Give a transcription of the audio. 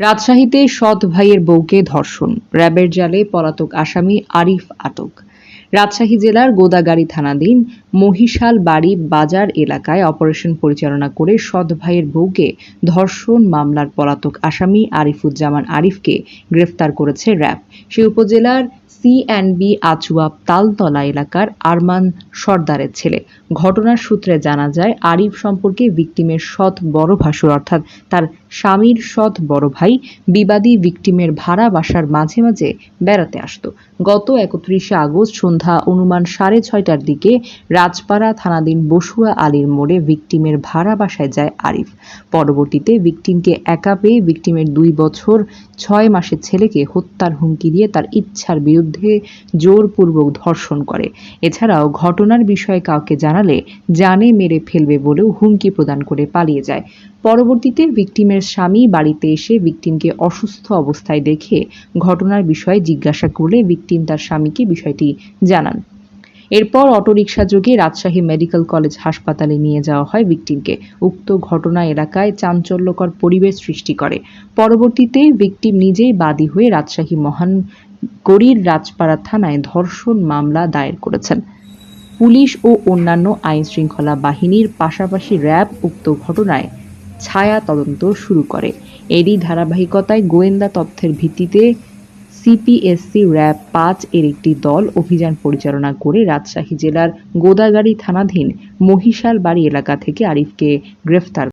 রাজশাহীতে সৎ ভাইয়ের বউকে ধর্ষণ। র্যাবের জালে পলাতক আসামি আরিফ আতক। রাজশাহী জেলার গোদাগাড়ি থানাধীন মহিশাল বাড়ি বাজার এলাকায় অপারেশন পরিচালনা করে সৎ ভাইয়ের বউকে ধর্ষণ মামলার পলাতক আসামি আরিফুজ্জামান আরিফকে গ্রেফতার করেছে র্যাব। সে উপজেলার সিএনবি আচুয়া তালতলা এলাকার আরমান সর্দারের ছেলে। ঘটনার সূত্রে জানা যায়, আরিফ সম্পর্কে ভিকটিমের সৎ বড় ভাসুর অর্থাৎ তার স্বামীর সৎ বড় ভাই বিবাদী ভিকটিমের ভাড়া বাসার মাঝে মাঝে বেড়াতে আসতো। গত একত্রিশে আগস্ট সন্ধ্যা অনুমান সাড়ে ছয়টার দিকে রাজপাড়া থানাধীন বসুয়া আলীর মোড়ে ভিকটিমের ভাড়া বাসায় যায় আরিফ। পরবর্তীতে ভিকটিমকে একা পেয়ে ভিকটিমের দুই বছর, ছয় মাসের ছেলেকে হত্যার হুমকি দিয়ে তার ইচ্ছার বিরুদ্ধে জোরপূর্বক ধর্ষণ করে। এছাড়াও ঘটনার বিষয়ে কাউকে জানালে জানে মেরে ফেলবে বলেও হুমকি প্রদান করে পালিয়ে যায়। পরবর্তীতে ভিকটিমের স্বামী বাড়িতে এসে ভিকটিমকে অসুস্থ অবস্থায় দেখে ঘটনার বিষয়ে জিজ্ঞাসা করলে ভিকটিম তার স্বামীকে বিষয়টি জানান। এরপর অটোরিকশা যোগে রাজশাহী মেডিকেল কলেজ হাসপাতালে নিয়ে যাওয়া হয় ভিকটিমকে উক্ত ঘটনা এলাকায় চাঞ্চল্যকর পরিবেশ সৃষ্টি করে। পরবর্তীতে ভিকটিম নিজেই বাদী হয়ে রাজশাহী মহানগরীর রাজপাড়া থানায় ধর্ষণ মামলা দায়ের করেছেন। পুলিশ ও অন্যান্য আইন শৃঙ্খলা বাহিনীর পাশাপাশি র্যাব উক্ত ঘটনায় ছায়া তদন্ত শুরু করে। এরই ধারাবাহিকতায় গোয়েন্দা তথ্যের ভিত্তিতে সিপিএসসি র্যাব পাঁচ এর একটি দল অভিযান পরিচালনা করে রাজশাহী জেলার গোদাগাড়ি থানাধীন মহিশাল বাড়ি এলাকা থেকে আরিফকে গ্রেফতার